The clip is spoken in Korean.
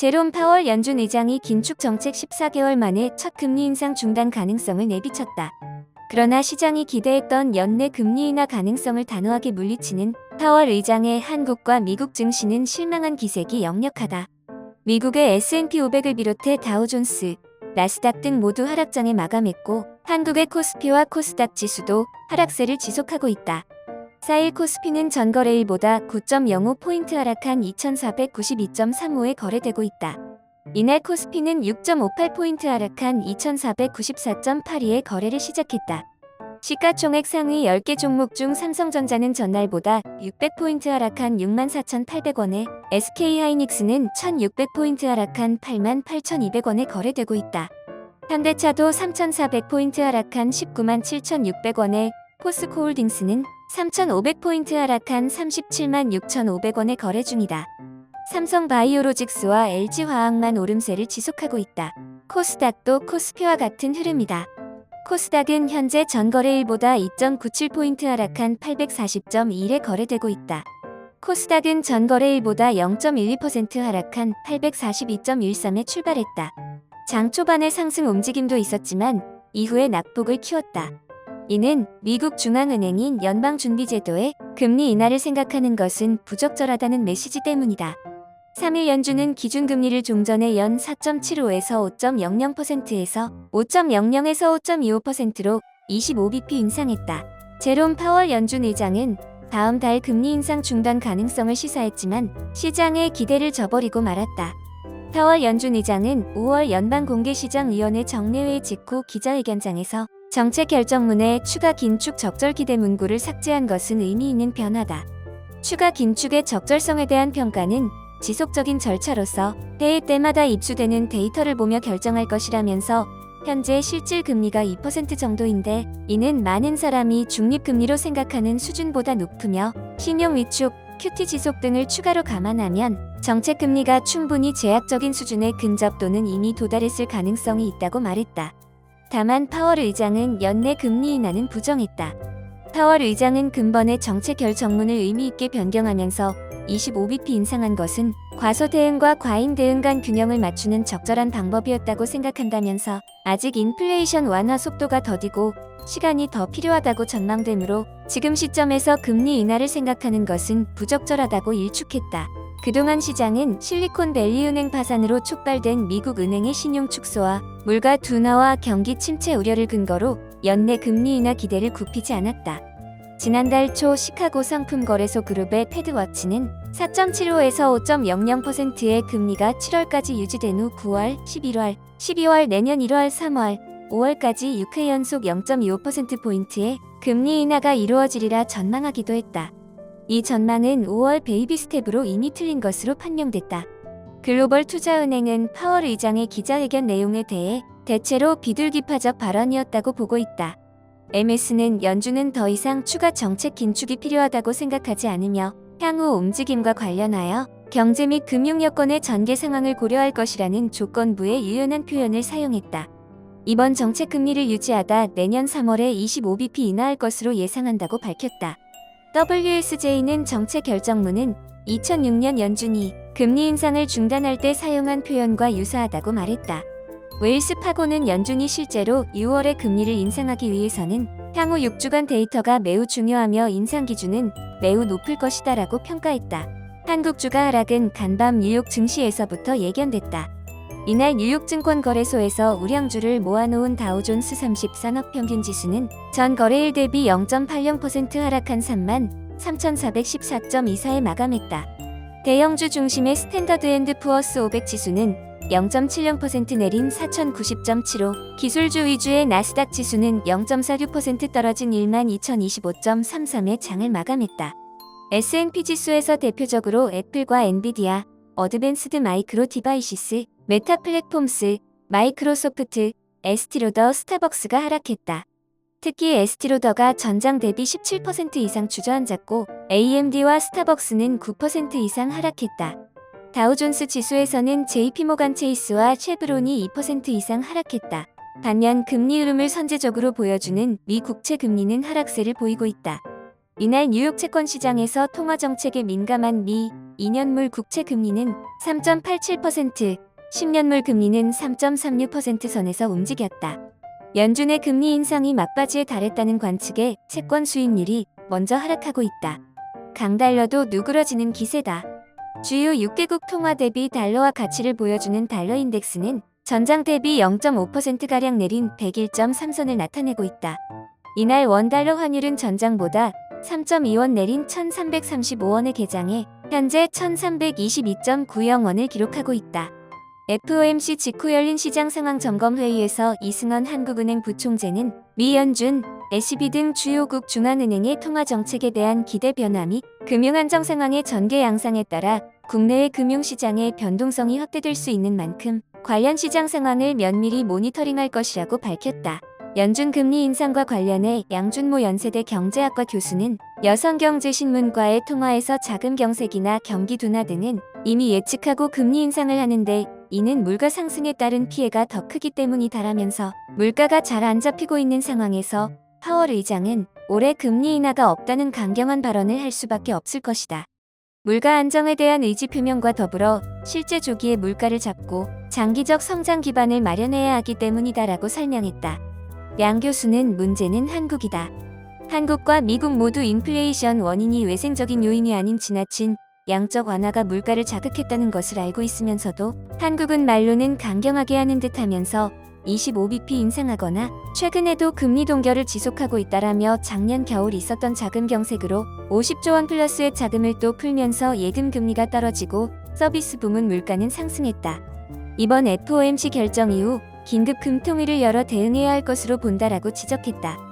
제롬 파월 연준 의장이 긴축 정책 14개월 만에 첫 금리 인상 중단 가능성을 내비쳤다. 그러나 시장이 기대했던 연내 금리 인하 가능성을 단호하게 물리치는 파월 의장의 한국과 미국 증시는 실망한 기색이 역력하다. 미국의 S&P 500을 비롯해 다우존스, 나스닥 등 모두 하락장에 마감했고 한국의 코스피와 코스닥 지수도 하락세를 지속하고 있다. 4일 코스피는 전 거래일보다 9.05포인트 하락한 2492.35에 거래되고 있다. 이날 코스피는 6.58포인트 하락한 2494.82에 거래를 시작했다. 시가총액 상위 10개 종목 중 삼성전자는 전날보다 600포인트 하락한 64,800원에 SK하이닉스는 1,600포인트 하락한 88,200원에 거래되고 있다. 현대차도 3,400포인트 하락한 19만 7,600원에 포스코홀딩스는 3,500포인트 하락한 37만 6,500원에 거래 중이다. 삼성바이오로직스와 LG화학만 오름세를 지속하고 있다. 코스닥도 코스피와 같은 흐름이다. 코스닥은 현재 전거래일보다 2.97포인트 하락한 840.1에 거래되고 있다. 코스닥은 전거래일보다 0.12% 하락한 842.13에 출발했다. 장 초반에 상승 움직임도 있었지만 이후에 낙폭을 키웠다. 이는 미국 중앙은행인 연방준비제도의 금리 인하를 생각하는 것은 부적절하다는 메시지 때문이다. 3일 연준은 기준금리를 종전에 연 4.75에서 5.00%에서 5.00에서 5.25%로 25bp 인상했다. 제롬 파월 연준 의장은 다음 달 금리 인상 중단 가능성을 시사했지만 시장의 기대를 저버리고 말았다. 파월 연준 의장은 5월 연방공개시장위원회 정례회 직후 기자회견장에서 정책 결정문에 추가 긴축 적절 기대 문구를 삭제한 것은 의미 있는 변화다. 추가 긴축의 적절성에 대한 평가는 지속적인 절차로서 대회 때마다 입수되는 데이터를 보며 결정할 것이라면서 현재 실질 금리가 2% 정도인데 이는 많은 사람이 중립금리로 생각하는 수준보다 높으며 신용 위축, QT 지속 등을 추가로 감안하면 정책 금리가 충분히 제약적인 수준에 근접 또는 이미 도달했을 가능성이 있다고 말했다. 다만 파월 의장은 연내 금리 인하는 부정했다. 파월 의장은 근본의 정책 결 정문을 의미 있게 변경하면서 25bp 인상한 것은 과소 대응과 과잉 대응 간 균형을 맞추는 적절한 방법이었다고 생각한다면서 아직 인플레이션 완화 속도가 더디고 시간이 더 필요하다고 전망되므로 지금 시점에서 금리 인하를 생각하는 것은 부적절하다고 일축했다. 그동안 시장은 실리콘밸리 은행 파산으로 촉발된 미국 은행의 신용 축소와 물가 둔화와 경기 침체 우려를 근거로 연내 금리 인하 기대를 굽히지 않았다. 지난달 초 시카고 상품 거래소 그룹의 패드워치는 4.75에서 5.00%의 금리가 7월까지 유지된 후 9월, 11월, 12월 내년 1월, 3월, 5월까지 6회 연속 0.25%포인트의 금리 인하가 이루어지리라 전망하기도 했다. 이 전망은 5월 베이비 스텝으로 이미 틀린 것으로 판명됐다. 글로벌 투자은행은 파월 의장의 기자회견 내용에 대해 대체로 비둘기파적 발언이었다고 보고 있다. MS는 연준은 더 이상 추가 정책 긴축이 필요하다고 생각하지 않으며 향후 움직임과 관련하여 경제 및 금융 여건의 전개 상황을 고려할 것이라는 조건부의 유연한 표현을 사용했다. 이번 정책 금리를 유지하다 내년 3월에 25bp 인하할 것으로 예상한다고 밝혔다. WSJ는 정책 결정문은 2006년 연준이 금리 인상을 중단할 때 사용한 표현과 유사하다고 말했다. 웨일스 파고는 연준이 실제로 6월에 금리를 인상하기 위해서는 향후 6주간 데이터가 매우 중요하며 인상 기준은 매우 높을 것이다라고 평가했다. 한국 주가 하락은 간밤 뉴욕 증시에서부터 예견됐다. 이날 뉴욕 증권거래소에서 우량주를 모아놓은 다우존스 30 산업평균 지수는 전 거래일 대비 0.80% 하락한 3만 3,414.24에 마감했다. 대형주 중심의 스탠더드 앤드 푸어스 500 지수는 0.70% 내린 4,090.75, 기술주 위주의 나스닥 지수는 0.46% 떨어진 12,025.33의 장을 마감했다. S&P 지수에서 대표적으로 애플과 엔비디아, 어드밴스드 마이크로 디바이시스, 메타 플랫폼스, 마이크로소프트, 에스티로더, 스타벅스가 하락했다. 특히 에스티로더가 전장 대비 17% 이상 주저앉았고 AMD와 스타벅스는 9% 이상 하락했다. 다우존스 지수에서는 JP모간 체이스와 쉐브론이 2% 이상 하락했다. 반면 금리 흐름을 선제적으로 보여주는 미 국채 금리는 하락세를 보이고 있다. 이날 뉴욕 채권 시장에서 통화 정책에 민감한 미 2년물 국채 금리는 3.87%, 10년물 금리는 3.36% 선에서 움직였다. 연준의 금리 인상이 막바지에 달했다는 관측에 채권 수익률이 먼저 하락하고 있다. 강달러도 누그러지는 기세다. 주요 6개국 통화 대비 달러와 가치를 보여주는 달러 인덱스는 전장 대비 0.5%가량 내린 101.3선을 나타내고 있다. 이날 원달러 환율은 전장보다 3.2원 내린 1335원에 개장해 현재 1322.90원을 기록하고 있다. FOMC 직후 열린 시장 상황 점검 회의에서 이승원 한국은행 부총재는 미 연준, SB 등 주요국 중앙은행의 통화 정책에 대한 기대 변화 및 금융 안정 상황의 전개 양상에 따라 국내의 금융 시장의 변동성이 확대될 수 있는 만큼 관련 시장 상황을 면밀히 모니터링할 것이라고 밝혔다. 연준 금리 인상과 관련해 양준모 연세대 경제학과 교수는 여성경제신문과의 통화에서 자금 경색이나 경기 둔화 등은 이미 예측하고 금리 인상을 하는데 이는 물가 상승에 따른 피해가 더 크기 때문이다라면서 물가가 잘 안 잡히고 있는 상황에서 파월 의장은 올해 금리 인하가 없다는 강경한 발언을 할 수밖에 없을 것이다. 물가 안정에 대한 의지 표명과 더불어 실제 조기에 물가를 잡고 장기적 성장 기반을 마련해야 하기 때문이다라고 설명했다. 양 교수는 문제는 한국이다. 한국과 미국 모두 인플레이션 원인이 외생적인 요인이 아닌 지나친 양적 완화가 물가를 자극했다는 것을 알고 있으면서도 한국은 말로는 강경하게 하는 듯 하면서 25bp 인상하거나 최근에도 금리 동결을 지속하고 있다라며 작년 겨울 있었던 자금 경색으로 50조 원 플러스의 자금을 또 풀면서 예금 금리가 떨어지고 서비스 부문 물가는 상승했다. 이번 FOMC 결정 이후 긴급 금통위를 열어 대응해야 할 것으로 본다라고 지적했다.